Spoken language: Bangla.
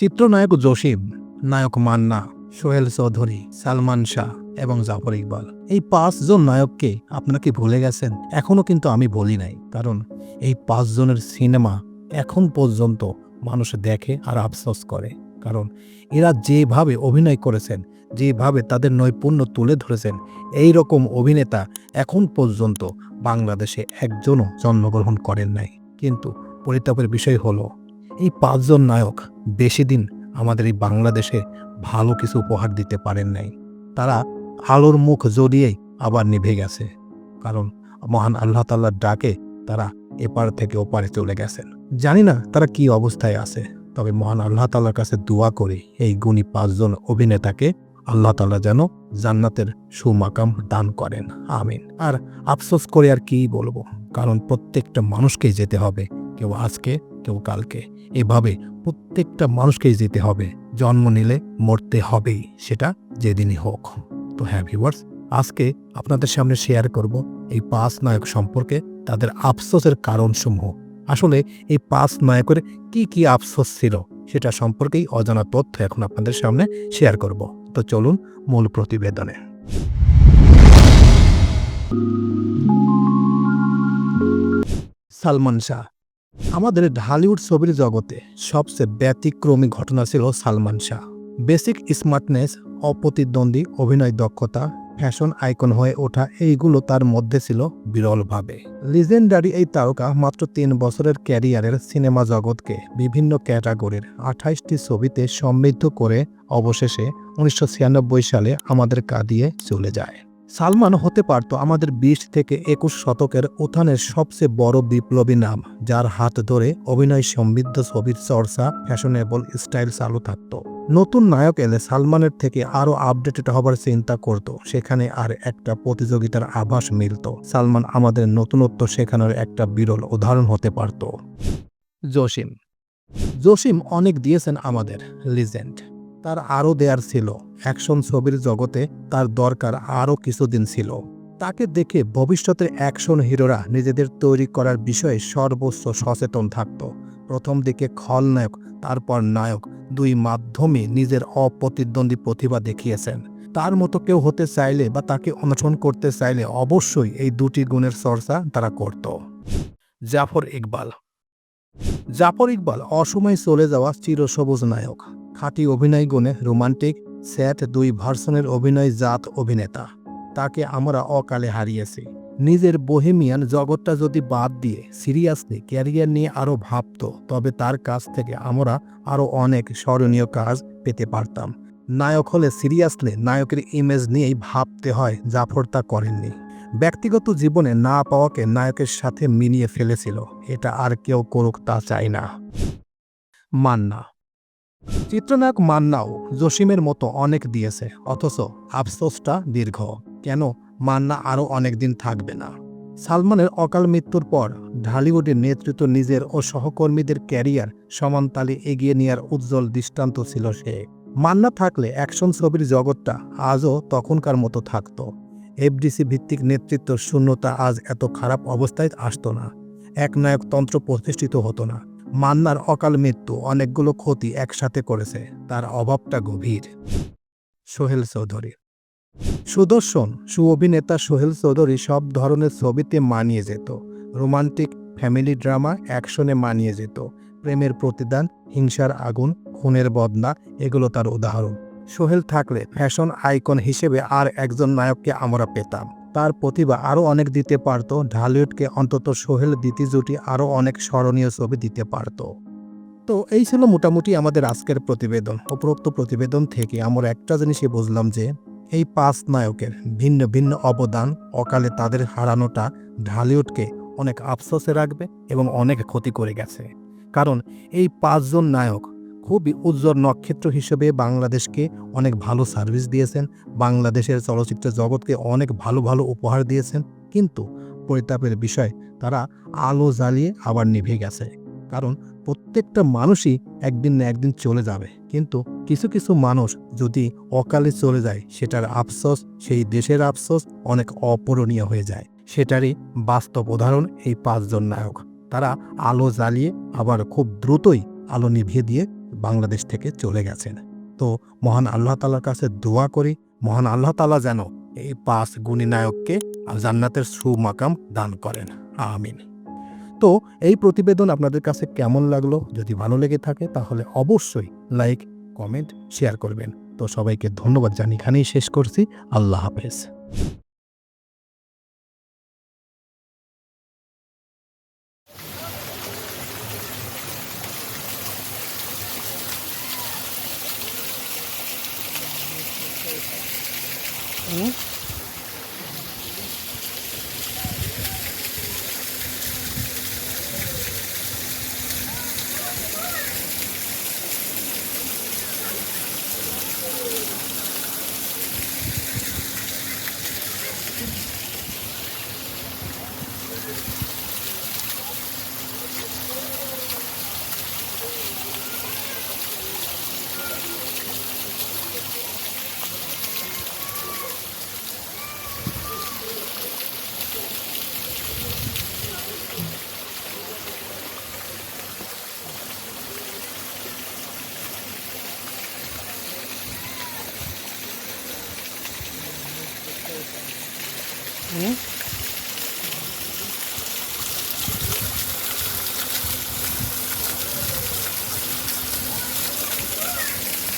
চিত্রনায়ক জসিম, নায়ক মান্না, সোহেল চৌধুরী, সালমান শাহ এবং জাফর ইকবাল। এই পাঁচজন নায়ককে আপনারা কি ভুলে গেছেন? এখনও কিন্তু আমি বলি নাই, কারণ এই পাঁচজনের সিনেমা এখন পর্যন্ত মানুষ দেখে আর আফসোস করে। কারণ এরা যেভাবে অভিনয় করেছেন, যেভাবে তাদের নৈপুণ্য তুলে ধরেছেন, এই রকম অভিনেতা এখন পর্যন্ত বাংলাদেশে একজনও জন্মগ্রহণ করেন নাই। কিন্তু পরিতাপের বিষয় হলো এই পাঁচজন নায়ক বেশি দিন আমাদের এই বাংলাদেশে ভালো কিছু উপহার দিতে পারেন নাই। তারা আলোর মুখ জড়িয়েই আবার নিভে গেছে। কারণ মহান আল্লাহ তাল্লার ডাকে তারা এপার থেকে ওপারে চলে গেছেন। জানি না তারা কি অবস্থায় আছে, তবে মহান আল্লাহ তাল্লার কাছে দোয়া করে এই গুণী পাঁচজন অভিনেতাকে আল্লাহ তাল্লাহ যেন জান্নাতের সুমাকাম দান করেন। আমিন। আর আফসোস করে আর কি বলব? কারণ প্রত্যেকটা মানুষকেই যেতে হবে। কেউ আজকে কেউ কালকে। এভাবে প্রত্যেকটা মানুষকেই যেতে হবে। জন্ম নিলে মরতে হবেই, সেটা যেদিনই হোক। তো হ্যাঁ ভিউয়ার্স আজকে আপনাদের সামনে শেয়ার করব এই পাঁচ নায়ক সম্পর্কে, তাদের আফসোসের কারণসমূহ। আসলে এই পাঁচ নায়কের কি কি আফসোস ছিল, সেটা সম্পর্কেই অজানা তথ্য এখন আপনাদের সামনে শেয়ার করব। তো চলুন মূল প্রতিবেদনে। সালমান শাহ আমাদের ঢালিউড ছবির জগতে সবচেয়ে ব্যতিক্রমী ঘটনা ছিল সালমান শাহ। বেসিক স্মার্টনেস, অপ্রতিদ্বন্দ্বী, অভিনয় দক্ষতা, ফ্যাশন আইকন হয়ে ওঠা এইগুলো তার মধ্যে ছিল বিরলভাবে। লিজেন্ডারি এই তারকা মাত্র তিন বছরের ক্যারিয়ারের সিনেমা জগৎকে বিভিন্ন ক্যাটাগরির আঠাইশটি ছবিতে সমৃদ্ধ করে অবশেষে উনিশশো ছিয়ানব্বই সালে আমাদের কাঁদিয়ে চলে যায়। সালমান হতে পারত আমাদের বিশ থেকে একুশ শতকের উত্থানের সবচেয়ে বড় বিপ্লবী নাম, যার হাত ধরে অভিনয় সমৃদ্ধ ছবির চর্চা, ফ্যাশনেবল স্টাইল চালু থাকত। নতুন নায়ক এলে সালমানের থেকে আরও আপডেটেড হবার চিন্তা করত, সেখানে আর একটা প্রতিযোগিতার আভাস মিলত। সালমান আমাদের নতুনত্ব শেখানোর একটা বিরল উদাহরণ হতে পারত। জসিম। জসিম অনেক দিয়েছেন আমাদের, লিজেন্ড। তার আরও দেয়ার ছিল। অ্যাকশন ছবির জগতে তার দরকার আরও কিছুদিন ছিল। তাকে দেখে ভবিষ্যতের অ্যাকশন হিরোরা নিজেদের তৈরি করার বিষয়ে সর্বোচ্চ সচেতন থাকত। প্রথম দিকে খলনায়ক তারপর নায়ক, দুই মাধ্যমে নিজের অপ্রতিদ্বন্দ্বী প্রতিভা দেখিয়েছেন। তার মতো কেউ হতে চাইলে বা তাকে অনুসরণ করতে চাইলে অবশ্যই এই দুটি গুণের চর্চা তারা করত। জাফর ইকবাল। জাফর ইকবাল অসময়ে চলে যাওয়া চিরসবুজ নায়ক। খাঁটি অভিনয় গুণে রোমান্টিক, স্যাট দুই ভার্সনের অভিনয় জাত অভিনেতা। তাকে আমরা অকালে হারিয়েছি। নিজের বহেমিয়ান জগৎটা যদি বাদ দিয়ে সিরিয়াসলি ক্যারিয়ার নিয়ে আরও ভাবত, তবে তার কাছ থেকে আমরা আরও অনেক স্মরণীয় কাজ পেতে পারতাম। নায়ক হলে সিরিয়াসলি নায়কের ইমেজ নিয়েই ভাবতে হয়, জাফর তা করেননি। ব্যক্তিগত জীবনে না পাওয়াকে নায়কের সাথে মিনিয়ে ফেলেছিল, এটা আর কেউ করুক তা চায় না। মান্না চিত্রনায়ক মান্নাও জসিমের মতো অনেক দিয়েছে, অথচ আফসোসটা দীর্ঘ। কেন? মান্না আরও অনেক দিন থাকবে না। সালমানের অকাল মৃত্যুর পর ঢালিউডের নেতৃত্ব নিজের ও সহকর্মীদের ক্যারিয়ার সমানতালে এগিয়ে নেওয়ার উজ্জ্বল দৃষ্টান্ত ছিল সে। মান্না থাকলে অ্যাকশন ছবির জগৎটা আজও তখনকার মতো থাকত। এফডিসি ভিত্তিক নেতৃত্ব শূন্যতা আজ এত খারাপ অবস্থায় আসতো না। এক নায়কতন্ত্র প্রতিষ্ঠিত হতো না। মান্নার অকাল মৃত্যু অনেকগুলো ক্ষতি একসাথে করেছে, তার অভাবটা গভীর। সোহেল চৌধুরী। সুদর্শন, সুঅভিনেতা সোহেল চৌধুরী সব ধরনের ছবিতে মানিয়ে যেত। রোমান্টিক ফ্যামিলি ড্রামা অ্যাকশনে মানিয়ে যেত। প্রেমের প্রতিদান, হিংসার আগুন, খুনের বদনা, এগুলো তার উদাহরণ। সোহেল থাকলে ফ্যাশন আইকন হিসেবে আর একজন নায়ককে আমরা পেতাম। তার প্রতিভা আরও অনেক দিতে পারত ঢালিউডকে অন্তত সোহেল দ্বিতীয় জুটি আরও অনেক স্মরণীয় ছবি দিতে পারত। তো এই ছিল মোটামুটি আমাদের আজকের প্রতিবেদন, উপরোক্ত প্রতিবেদন থেকে আমরা একটা জিনিসই বুঝলাম যে, এই পাঁচ নায়কের ভিন্ন ভিন্ন অবদান অকালে তাদের হারানোটা ঢালিউডকে অনেক আফসোসে রাখবে এবং অনেক ক্ষতি করে গেছে। কারণ এই পাঁচজন নায়ক খুবই উজ্জ্বল নক্ষত্র হিসেবে বাংলাদেশকে অনেক ভালো সার্ভিস দিয়েছেন। বাংলাদেশের চলচ্চিত্র জগৎকে অনেক ভালো ভালো উপহার দিয়েছেন। কিন্তু পরিতাপের বিষয়, তারা আলো জ্বালিয়ে আবার নিভে গেছে। কারণ প্রত্যেকটা মানুষই একদিন না একদিন চলে যাবে। কিন্তু কিছু কিছু মানুষ যদি অকালে চলে যায়, সেটার আফসোস, সেই দেশের আফসোস অনেক অপূরণীয় হয়ে যায়। সেটারই বাস্তব উদাহরণ এই পাঁচজন নায়ক। তারা আলো জ্বালিয়ে আবার খুব দ্রুতই আলো নিভিয়ে দিয়ে বাংলাদেশ থেকে চলে গেছেন। তো মহান আল্লাহ তালার কাছে দোয়া করি, মহান আল্লাহ তালা যেন এই পাঁচ গুণী নায়ককে জান্নাতের সুমাকাম দান করেন। আমিন। তো এই প্রতিবেদন আপনাদের কাছে কেমন লাগল? যদি ভালো লেগে থাকে তাহলে অবশ্যই লাইক, কমেন্ট, শেয়ার করবেন। তো সবাইকে ধন্যবাদ জানি এখানেই শেষ করছি। আল্লাহ হাফেজ। 嗯。嗯？